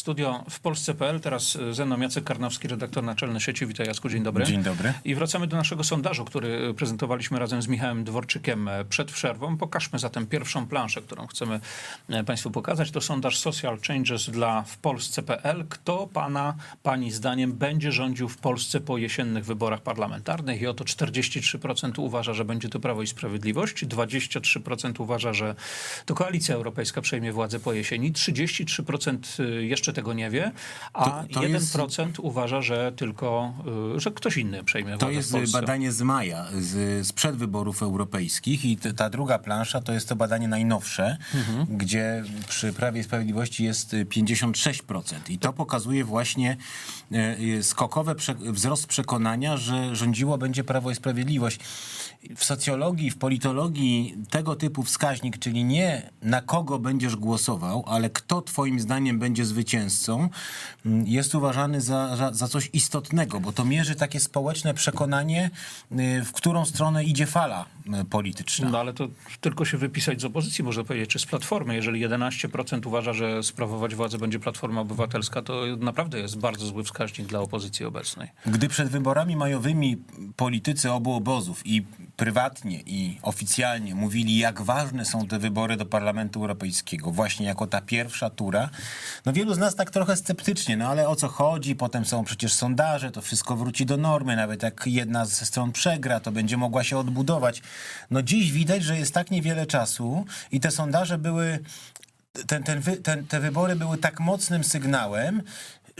studio w Polsce.pl. Teraz e, ze mną Jacek Karnowski, redaktor naczelny sieci. Witaj Jacku, dzień dobry. Dzień dobry. I wracamy do naszego sondażu, który prezentowaliśmy razem z Michałem Dworczykiem e, przed przerwą. Pokażmy zatem pierwszą planszę, którą chcemy e, Państwu pokazać. To sondaż Social Changes dla w Polsce.pl. Kto Pana, Pani zdaniem będzie rządził w Polsce po jesiennych wyborach parlamentarnych? I oto 43% uważa, że będzie to Prawo i Sprawiedliwość, 23% uważa, że to Koalicja Europejska przejmie władzę po jesieni, 33% jeszcze tego nie wie, a To- to jest- 1% uważa, że tylko, y, że ktoś inny przejmie To władzę jest w Polsce. badanie z maja, z, sprzed wyborów europejskich i ta druga plansza to jest to badanie najnowsze, Mhm. gdzie przy Prawie i Sprawiedliwości jest y, 56%. I to pokazuje właśnie e, e, skokowy prze, wzrost przekonania, że rządziło będzie Prawo i Sprawiedliwość. W socjologii, w politologii tego typu wskaźnik, czyli nie na kogo będziesz głosował, ale kto twoim zdaniem będzie zwycięzcą, m, jest uważany za, za, za coś istotnego, bo to mierzy takie społeczne przekonanie, y, w którą stronę idzie fala y, polityczna. No ale to tylko się wypisać z opozycji, można powiedzieć, czy z Platformy. Jeżeli 11% uważa, że sprawować władzę będzie Platforma Obywatelska, to naprawdę jest bardzo zły wskaźnik dla opozycji obecnej. Gdy przed wyborami majowymi politycy obu obozów i prywatnie i oficjalnie mówili, jak ważne są te wybory do Parlamentu Europejskiego, właśnie jako ta pierwsza tura, no wielu z nas tak trochę sceptycznie, no ale o co chodzi? Potem są przecież sondaże, to wszystko wróci do normy, nawet jak jedna ze stron przegra, to będzie mogła się odbudować. No dziś widać, że jest tak niewiele czasu i te sondaże były ten, ten, ten, te wybory były tak mocnym sygnałem,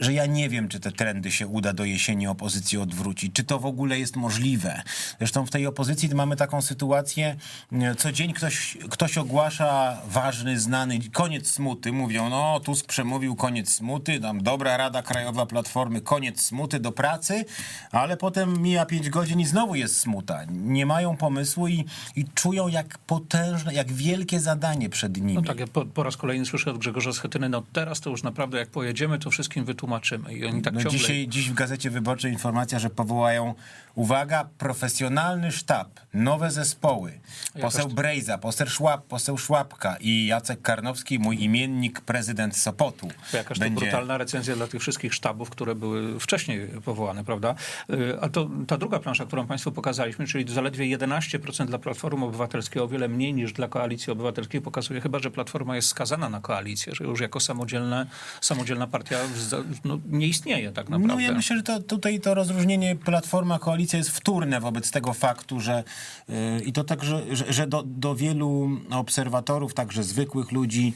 że ja nie wiem, czy te trendy się uda do jesieni opozycji odwrócić. Czy to w ogóle jest możliwe? Zresztą w tej opozycji mamy taką sytuację, e, co dzień ktoś, ktoś ogłasza ważny, znany koniec smuty. Mówią, no Tusk przemówił koniec smuty, tam dobra Rada Krajowa Platformy, koniec smuty do pracy, ale potem mija pięć godzin i znowu jest smuta. Nie mają pomysłu i, i czują jak potężne, jak wielkie zadanie przed nimi. No tak, ja po, po raz kolejny słyszę od Grzegorza Schetyny, no teraz to już naprawdę jak pojedziemy, to wszystkim wytłumaczymy. I oni tak No ciągle... dzisiaj, dziś w Gazecie Wyborczej informacja, że powołają, uwaga, profesjonalny sztab, nowe zespoły. Poseł to- Brejza, poseł, Szłap, poseł Szłapka i Jacek Karnowski, mój imiennik, prezydent Sopotu. To Jakaż to brutalna recenzja dla tych wszystkich sztabów, które były wcześniej powołane, prawda? Y, A to ta druga plansza, którą Państwu pokazaliśmy, czyli zaledwie 11% dla Platformy Obywatelskiej, o wiele mniej niż dla Koalicji Obywatelskiej, pokazuje chyba, że Platforma jest skazana na koalicję, że już jako samodzielne, samodzielna partia no, nie istnieje tak naprawdę. No ja myślę, że to, tutaj to rozróżnienie Platforma-Koalicja jest wtórne wobec tego faktu, że yy, i to tak, że, że, że do, do wielu obserwatorów, także zwykłych ludzi,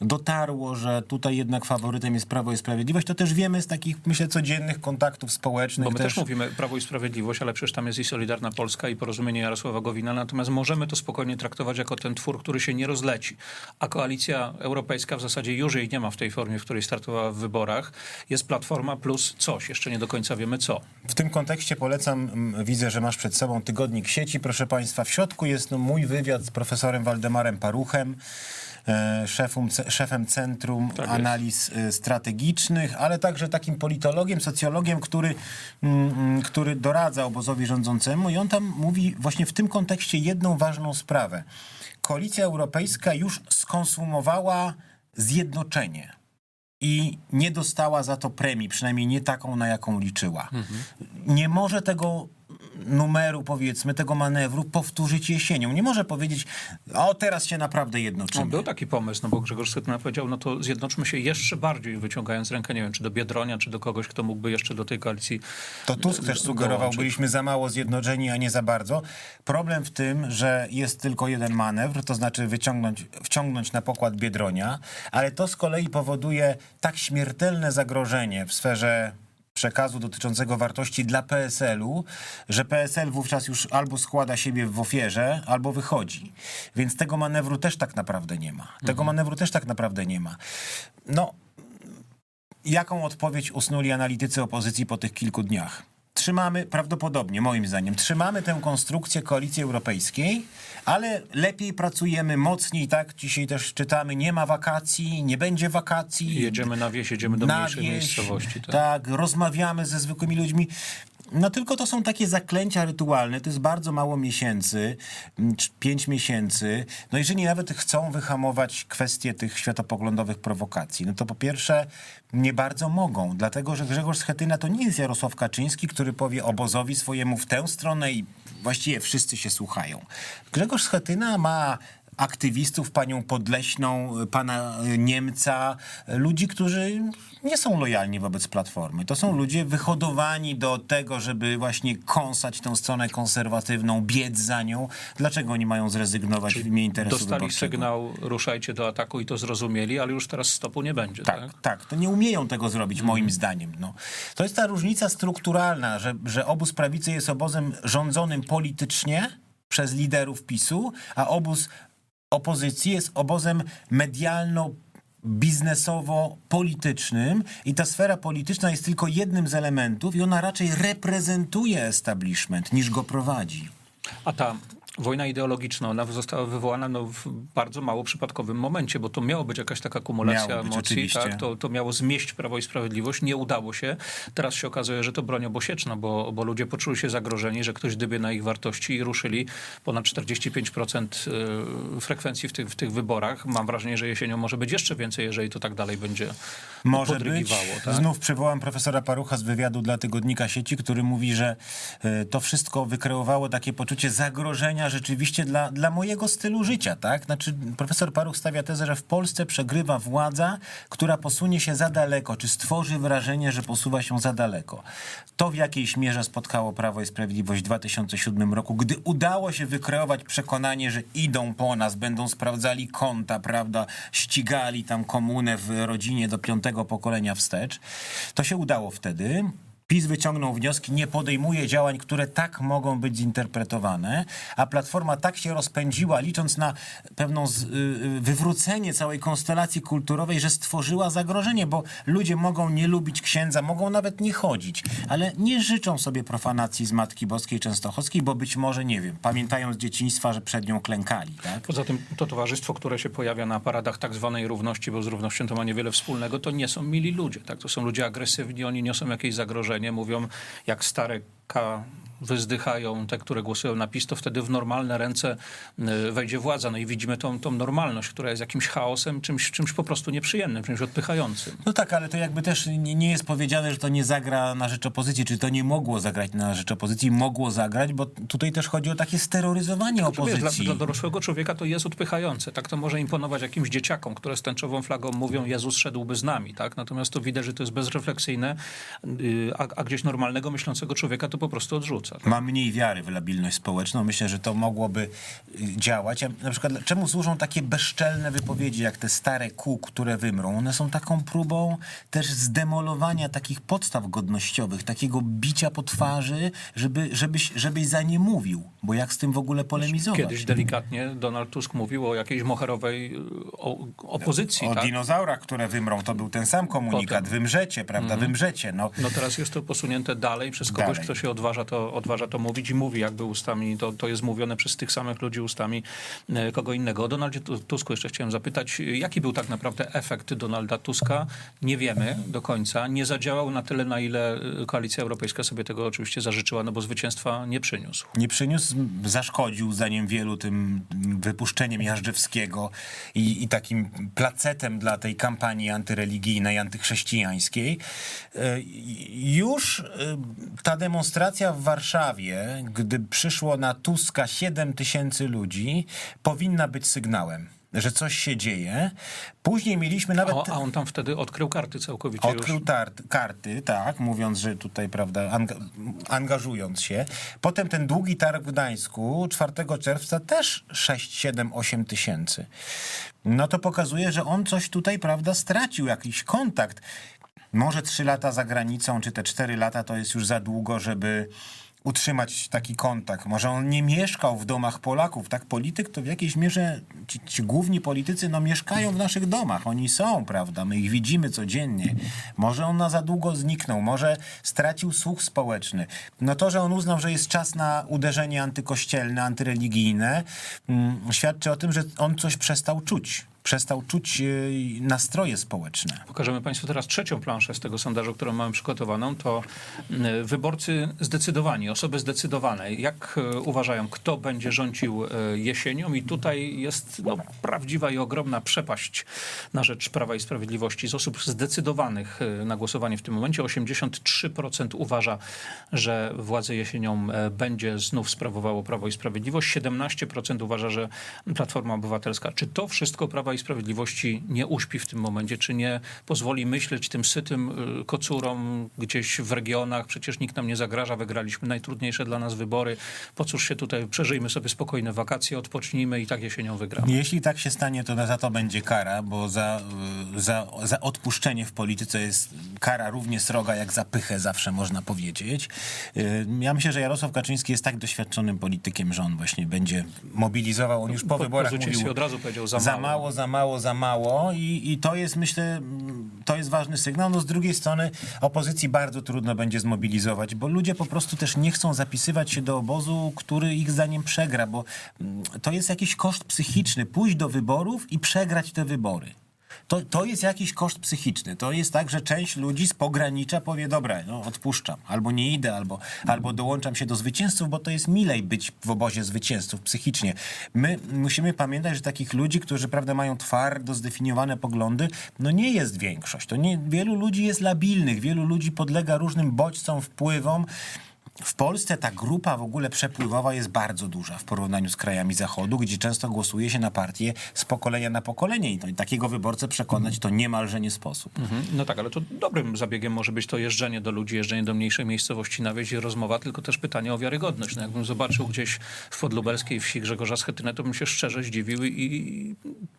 dotarło, że tutaj jednak faworytem jest Prawo i Sprawiedliwość. To też wiemy z takich, myślę, codziennych kontaktów społecznych. Bo my też mówimy Prawo i Sprawiedliwość, ale przecież tam jest i Solidarna Polska i porozumienie Jarosława Gowina, natomiast możemy to spokojnie traktować jako ten twór, który się nie rozleci. A koalicja europejska w zasadzie już jej nie ma w tej formie, w której startowała w wyborach. Jest Platforma plus coś, jeszcze nie do końca wiemy co. W tym kontekście polecam, mm, widzę, że masz przed sobą tygodnik sieci, proszę Państwa. W środku jest no, mój wywiad z profesorem Waldemarem Paruchem, szefum, ce- szefem Centrum Tak. Analiz e, Strategicznych, ale także takim politologiem, socjologiem, który, mm, mm, który doradza obozowi rządzącemu i on tam mówi właśnie w tym kontekście jedną ważną sprawę. Koalicja Europejska już skonsumowała zjednoczenie i nie dostała za to premii, przynajmniej nie taką, na jaką liczyła. Nie może tego numeru, powiedzmy, tego manewru powtórzyć jesienią. Nie może powiedzieć, o teraz się naprawdę No, jednoczymy. był taki pomysł, no bo Grzegorz Schetyna powiedział, no to zjednoczmy się jeszcze bardziej, wyciągając rękę, nie wiem, czy do Biedronia, czy do kogoś, kto mógłby jeszcze do tej koalicji To Tusk też sugerował, dołączyć. byliśmy za mało zjednoczeni, a nie za bardzo. Problem w tym, że jest tylko jeden manewr, to znaczy wyciągnąć, wciągnąć na pokład Biedronia, ale to z kolei powoduje tak śmiertelne zagrożenie w sferze przekazu dotyczącego wartości dla PSL-u, że PSL wówczas już albo składa siebie w ofierze, albo wychodzi. Więc tego manewru też tak naprawdę nie ma. Tego manewru też tak naprawdę nie ma. No, Jaką odpowiedź usnuli analitycy opozycji po tych kilku dniach? Trzymamy, prawdopodobnie, moim zdaniem, trzymamy tę konstrukcję koalicji europejskiej, ale lepiej pracujemy, mocniej, tak? Dzisiaj też czytamy, nie ma wakacji, nie będzie wakacji. Jedziemy na wieś, jedziemy do na mniejszej wieś, miejscowości. Tak. Tak, rozmawiamy ze zwykłymi ludźmi. No tylko to są takie zaklęcia rytualne, to jest bardzo mało miesięcy, mm, pięć miesięcy. No jeżeli nawet chcą wyhamować kwestie tych światopoglądowych prowokacji, no to po pierwsze nie bardzo mogą, dlatego że Grzegorz Schetyna to nie jest Jarosław Kaczyński, który powie obozowi swojemu w tę stronę i właściwie wszyscy się słuchają. Grzegorz Schetyna ma aktywistów, panią Podleśną, pana Niemca, ludzi, którzy nie są lojalni wobec Platformy. To są ludzie wyhodowani do tego, żeby właśnie kąsać tę stronę konserwatywną, biec za nią. Dlaczego oni mają zrezygnować w imię interesu Dostali wyborczego? sygnał, ruszajcie do ataku i to zrozumieli, ale już teraz stopu nie będzie, tak? Tak, tak, to nie umieją tego zrobić, moim zdaniem. No. To jest ta różnica strukturalna, że, że obóz prawicy jest obozem rządzonym politycznie przez liderów PiSu, a obóz opozycji jest obozem medialno biznesowo-politycznym i ta sfera polityczna jest tylko jednym z elementów i ona raczej reprezentuje establishment niż go prowadzi. A ta wojna ideologiczna, ona została wywołana no, w bardzo mało przypadkowym momencie, bo to miało być jakaś taka kumulacja być, emocji, oczywiście. tak? to, to miało zmieść Prawo i Sprawiedliwość, nie udało się. Teraz się okazuje, że to broń obosieczna, bo, bo ludzie poczuli się zagrożeni, że ktoś dybie na ich wartości i ruszyli ponad 45% y, frekwencji w tych, w tych wyborach. Mam wrażenie, że jesienią może być jeszcze więcej, jeżeli to tak dalej będzie Może być. Tak? Znów przywołam profesora Parucha z wywiadu dla Tygodnika Sieci, który mówi, że e, to wszystko wykreowało takie poczucie zagrożenia rzeczywiście dla, dla mojego stylu życia. Tak? Znaczy, profesor Paruch stawia tezę, że w Polsce przegrywa władza, która posunie się za daleko, czy stworzy wrażenie, że posuwa się za daleko. To w jakiejś mierze spotkało Prawo i Sprawiedliwość w 2007 roku, gdy udało się wykreować przekonanie, że idą po nas, będą sprawdzali konta, prawda, ścigali tam komunę w rodzinie do piątego pokolenia wstecz. To się udało wtedy. PiS wyciągnął wnioski, nie podejmuje działań, które tak mogą być zinterpretowane, a Platforma tak się rozpędziła, licząc na pewną z, y, y, wywrócenie całej konstelacji kulturowej, że stworzyła zagrożenie, bo ludzie mogą nie lubić księdza, mogą nawet nie chodzić, ale nie życzą sobie profanacji z Matki Boskiej Częstochowskiej, bo być może, nie wiem, pamiętają z dzieciństwa, że przed nią klękali, tak? Poza tym to towarzystwo, które się pojawia na paradach tak zwanej równości, bo z równością to ma niewiele wspólnego, to nie są mili ludzie. Tak? To są ludzie agresywni, oni niosą jakieś zagrożenie, mówią jak stare K wyzdychają te, które głosują na PiS, to wtedy w normalne ręce y, wejdzie władza. No i widzimy tą, tą normalność, która jest jakimś chaosem, czymś, czymś po prostu nieprzyjemnym, czymś odpychającym. No tak, ale to jakby też nie, jest powiedziane, że to nie zagra na rzecz opozycji, czy to nie mogło zagrać na rzecz opozycji, mogło zagrać, bo tutaj też chodzi o takie steroryzowanie Wiesz, dla, opozycji. dla dorosłego człowieka to jest odpychające. Tak to może imponować jakimś dzieciakom, które z tęczową flagą mówią Jezus szedłby z nami. Tak? Natomiast to widać, że to jest bezrefleksyjne, y, a, a gdzieś normalnego, myślącego człowieka to po prostu odrzuca. Tak? Ma mniej wiary w labilność społeczną. Myślę, że to mogłoby y, działać. A na przykład czemu służą takie bezczelne wypowiedzi, jak te stare kół, które wymrą? One są taką próbą też zdemolowania takich podstaw godnościowych, takiego bicia po twarzy, żeby, żebyś, żebyś za nie mówił. Bo jak z tym w ogóle polemizować? Kiedyś delikatnie Donald Tusk mówił o jakiejś moherowej opozycji. O tak? dinozaurach, które wymrą, to był ten sam komunikat. Potem. Wymrzecie, prawda? Wymrzecie. No. No teraz jest to posunięte dalej przez kogoś, Dalej. kto się odważa to, odważa to mówić i mówi jakby ustami, to, to jest mówione przez tych samych ludzi ustami e, kogo innego. O Donaldzie Tu- Tusku jeszcze chciałem zapytać, jaki był tak naprawdę efekt Donalda Tuska? Nie wiemy do końca. Nie zadziałał na tyle, na ile e, Koalicja Europejska sobie tego oczywiście zażyczyła, no bo zwycięstwa nie przyniósł. nie przyniósł, zaszkodził zdaniem wielu tym wypuszczeniem Jażdżewskiego i, i takim placetem dla tej kampanii antyreligijnej, antychrześcijańskiej. E, Już ta demonstracja w Warszawie, gdy przyszło na Tuska 7 tysięcy ludzi, powinna być sygnałem, że coś się dzieje. Później mieliśmy nawet... O, a on tam wtedy odkrył karty całkowicie Odkrył już. tar- karty, tak, mówiąc, że tutaj, prawda, anga- angażując się. Potem ten długi targ w Gdańsku 4 czerwca też 6, 7, 8 tysięcy. No to pokazuje, że on coś tutaj, prawda, stracił, jakiś kontakt. Może 3 lata za granicą, czy te 4 lata to jest już za długo, żeby utrzymać taki kontakt. Może on nie mieszkał w domach Polaków. Tak, polityk to w jakiejś mierze, ci, ci główni politycy, no mieszkają w naszych domach. Oni są, prawda? My ich widzimy codziennie. Może on na za długo zniknął, może stracił słuch społeczny. No to, że on uznał, że jest czas na uderzenie antykościelne, antyreligijne, mm, świadczy o tym, że on coś przestał czuć. Przestał czuć e, nastroje społeczne. Pokażemy Państwu teraz trzecią planszę z tego sondażu, którą mamy przygotowaną. To wyborcy zdecydowani, osoby zdecydowane. Jak e, uważają, kto będzie rządził e, jesienią? I tutaj jest no, prawdziwa i ogromna przepaść na rzecz Prawa i Sprawiedliwości. Z osób zdecydowanych na głosowanie w tym momencie 83% uważa, że władzę jesienią będzie znów sprawowało Prawo i Sprawiedliwość. 17% uważa, że Platforma Obywatelska. Czy to wszystko Prawa i Sprawiedliwości nie uśpi w tym momencie? Czy nie pozwoli myśleć tym sytym y, kocurom gdzieś w regionach? Przecież nikt nam nie zagraża, wygraliśmy najtrudniejsze dla nas wybory. Po cóż się tutaj, przeżyjmy sobie spokojne wakacje, odpocznijmy i tak jesienią wygramy. Jeśli tak się stanie, to za to będzie kara, bo za, y, za, za odpuszczenie w polityce jest kara równie sroga jak za pychę, zawsze można powiedzieć. Y, Ja myślę, że Jarosław Kaczyński jest tak doświadczonym politykiem, że on właśnie będzie mobilizował, on już po, Po- wyborach mówił, od razu powiedział za za mało. mało, za mało, za mało i, i to jest myślę, to jest ważny sygnał. No z drugiej strony opozycji bardzo trudno będzie zmobilizować, bo ludzie po prostu też nie chcą zapisywać się do obozu, który ich zdaniem przegra, bo mm, to jest jakiś koszt psychiczny, pójść do wyborów i przegrać te wybory. To, to jest jakiś koszt psychiczny. To jest tak, że część ludzi z pogranicza powie, dobra, no odpuszczam, albo nie idę, albo, albo dołączam się do zwycięzców, bo to jest milej być w obozie zwycięzców psychicznie. My musimy pamiętać, że takich ludzi, którzy prawda, mają twardo zdefiniowane poglądy, no nie jest większość. To nie, wielu ludzi jest labilnych, wielu ludzi podlega różnym bodźcom, wpływom. W Polsce ta grupa w ogóle przepływowa jest bardzo duża w porównaniu z krajami Zachodu, gdzie często głosuje się na partie z pokolenia na pokolenie i, to, i takiego wyborcę przekonać to niemalże nie sposób. Mhm. No tak, ale to dobrym zabiegiem może być to jeżdżenie do ludzi, jeżdżenie do mniejszej miejscowości na wieś i rozmowa, tylko też pytanie o wiarygodność. No jakbym zobaczył gdzieś w podlubelskiej wsi Grzegorza Schetynę, to bym się szczerze zdziwił i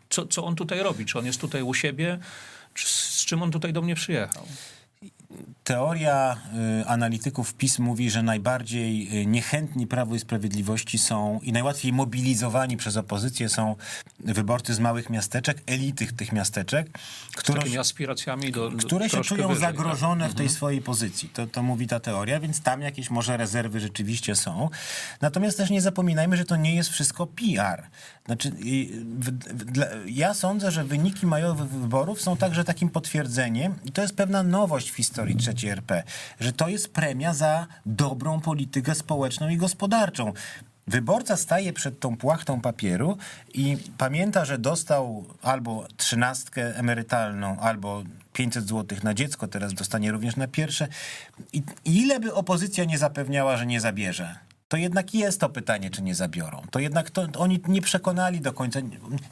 co, co on tutaj robi? Czy on jest tutaj u siebie? Czy z czym on tutaj do mnie przyjechał? Teoria y, analityków PiS mówi, że najbardziej y, niechętni Prawu i Sprawiedliwości są i najłatwiej mobilizowani przez opozycję są wyborcy z małych miasteczek, elity tych miasteczek, które, do, do które się czują wyżej, tak? zagrożone w tej swojej pozycji. To, to mówi ta teoria, więc tam jakieś może rezerwy rzeczywiście są. Natomiast też nie zapominajmy, że to nie jest wszystko PR. Znaczy, ja sądzę, że wyniki majowych wyborów są także takim potwierdzeniem, i to jest pewna nowość w historii III RP, że to jest premia za dobrą politykę społeczną i gospodarczą. Wyborca staje przed tą płachtą papieru i pamięta, że dostał albo trzynastkę emerytalną, albo 500 zł na dziecko, teraz dostanie również na pierwsze. I i ile by opozycja nie zapewniała, że nie zabierze? To jednak jest to pytanie, czy nie zabiorą. To jednak to, oni nie przekonali do końca,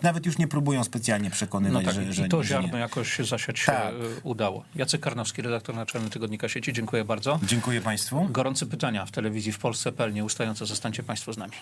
nawet już nie próbują specjalnie No przekonywać, tak, że, że, i to nie. ziarno jakoś zasiać się Tak. y, udało. Jacek Karnowski, redaktor naczelny Tygodnika Sieci, dziękuję bardzo. Dziękuję Państwu. Gorące pytania w telewizji w Polsce.pl. Nieustająco zostańcie Państwo z nami.